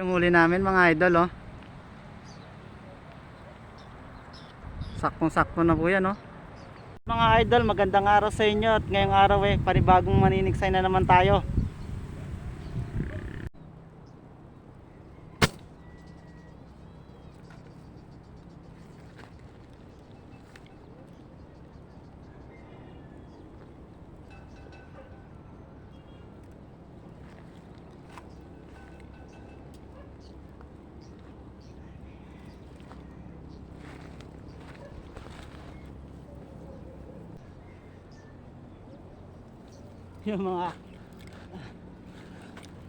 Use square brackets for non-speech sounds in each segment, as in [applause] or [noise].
Yung huli namin mga idol oh. Saktong sakto na po yan oh. Mga idol, magandang araw sa inyo at ngayong araw eh, panibagong maninigsay na naman tayo. [laughs] Yung mga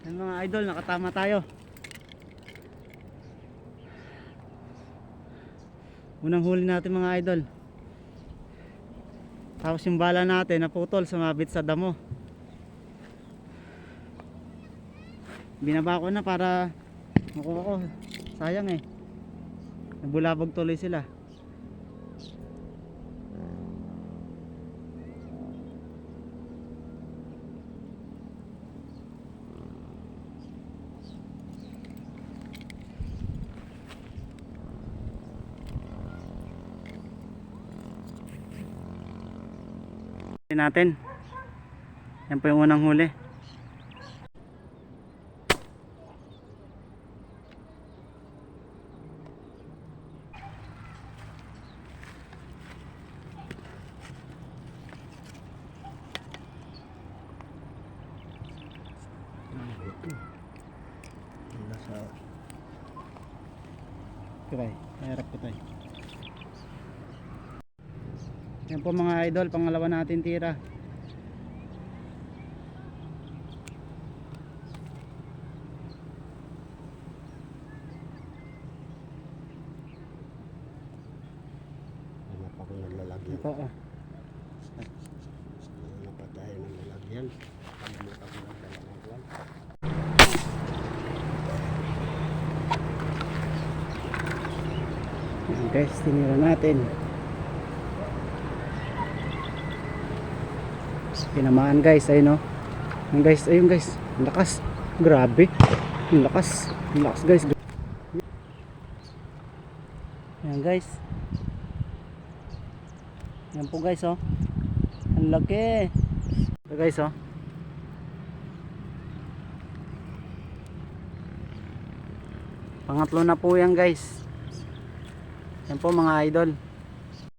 yung mga idol, nakatama tayo. Unang huli natin mga idol. Tapos yung bala natin naputol, sumabit sa damo. Binaba ko na para makuha ko. Sayang eh. Nabulabog tuloy sila. Natin. Yan po yung unang huli. Kiray, mahirap ko tayo. Yan po mga idol, pangalawa natin tira. ano pa kung nalalagyan. Ito oh. Ano pa tayo ng lalagyan. Kalimutan ko ng dalawang buwan. Yan guys, tinira natin. Tinamaan guys, ayun oh. Ayun guys, ayun guys. Ang lakas. Grabe. Ang lakas. Ang lakas guys. Yan guys. Yan po guys oh. Ang laki. Ito guys oh. Pangatlo na po yan guys. Yan po mga idol.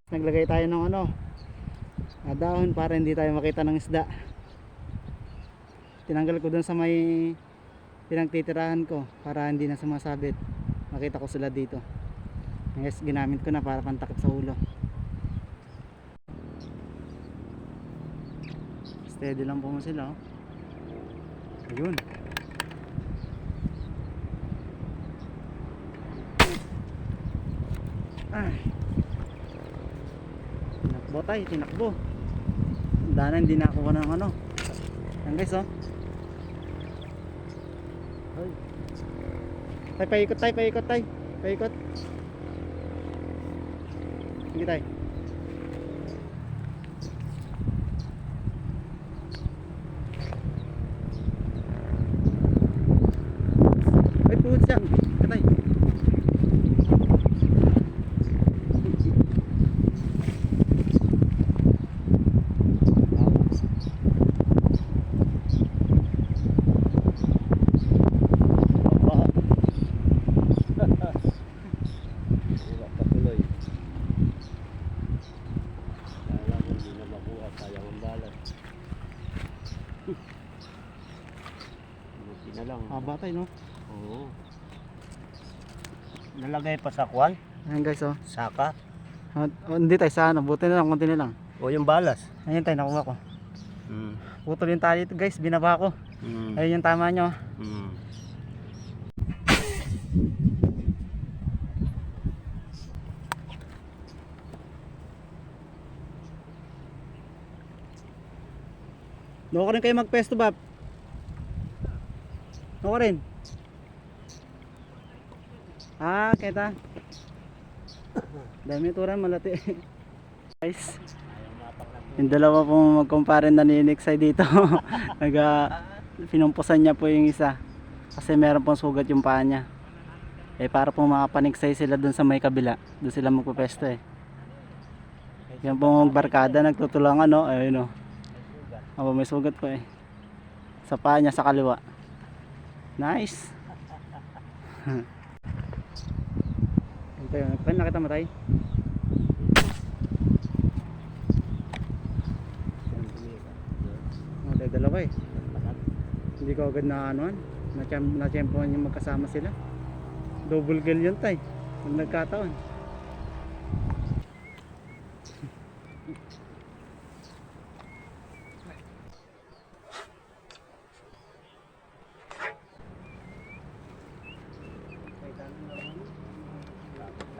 Naglagay tayo ng ano, ah, dahon para hindi tayo makita ng isda. Tinanggal ko dun sa may pinagtitirahan ko para hindi na sumasabit. Makita ko sila dito. Yes, ginamit ko na para pantakip sa ulo. Steady lang po mo sila oh. Ayun. Ay. Tinakbo tayo, tinakbo. Dana hindi nakakuha ng ano. Yan guys oh. Ay. Tay, paikot tay, paikot tay. Paikot. Sige tay. Ay, puhut siya. Katay. Wala pa tuloy. Kaya kung hindi na makuha, sayang ang balat. Buti tayo no. Oo. Nalagay pa sa kwan? Ayan guys oh. Saka? Ah, oh, hindi tayo sa ano, buti na lang, konti na lang. O yung balas? Ayun tayo, nakuha ko. Hmm. Putol yung tali ito guys, binaba ko. Hmm. Ayun yung tama nyo. Hmm. Doon ka rin kayo magpesto, Bab. Ka rin. Ah, kita. Dami turan, malati. [laughs] Guys, yung dalawa pong magkumpare na ni Nixay dito. [laughs] Naga, pinumpusan niya po yung isa. Kasi meron pong sugat yung paa niya. Eh para pong makapaniksay sila dun sa may kabila. Doon sila magpupesto eh. Yan pong barkada nagtutulungan no. Ayun no. Aba may sugat po eh. Sa paa niya sa kaliwa. Nice. Ito yun. Paano nakita mo tayo? Oh, dahil dalawa eh. Hindi ko agad na. Na-champ- Na-champion yung magkasama sila. Double kill yun tay. Pag nagkataon.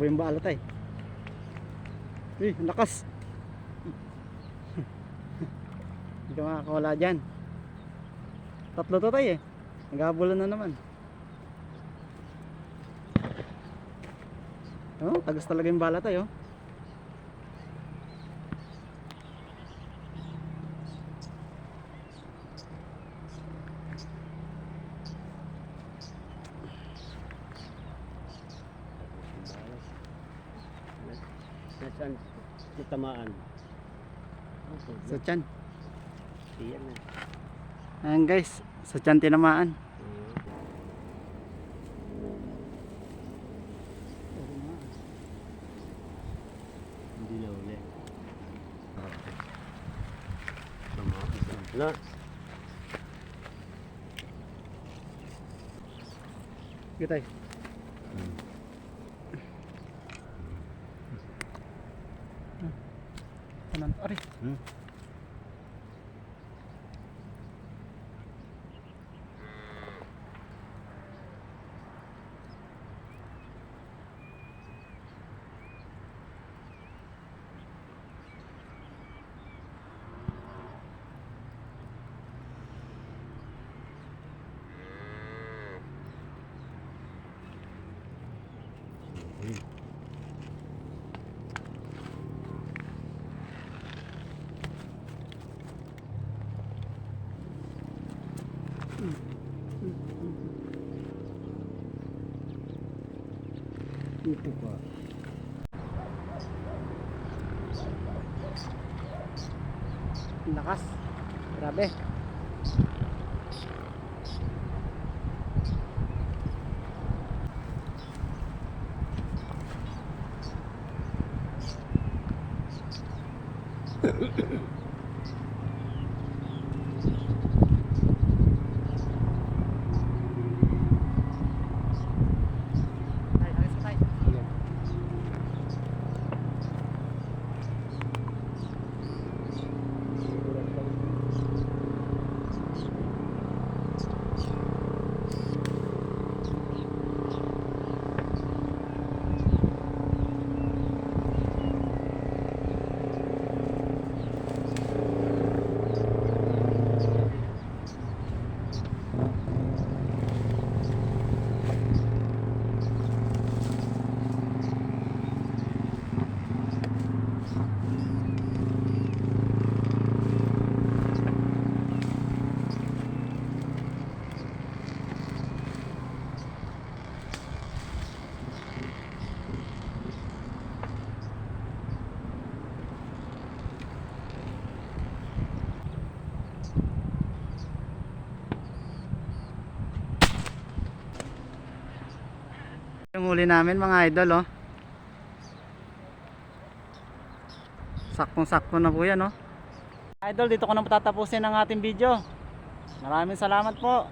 Tinakbo yung bala tay. Uy, lakas. [laughs] Hindi ka makakawala dyan. Tatlo to tay eh. Naghabulan na naman. Oh, tagas talaga yung bala tayo. Nasaan tutamaan? Sa tiyan. Iyan na. Ayan guys, sa tiyan tinamaan. Hindi na uli. Tumakas na. Sige tay. Kanan, ari. Hmm? Ito pa. Lakas. Grabe. Tay, [coughs] alis ka, tay. Yung huli namin mga idol oh. Saktong sakto na po yan oh. Idol dito ko na matatapusin ang ating video. Maraming salamat po.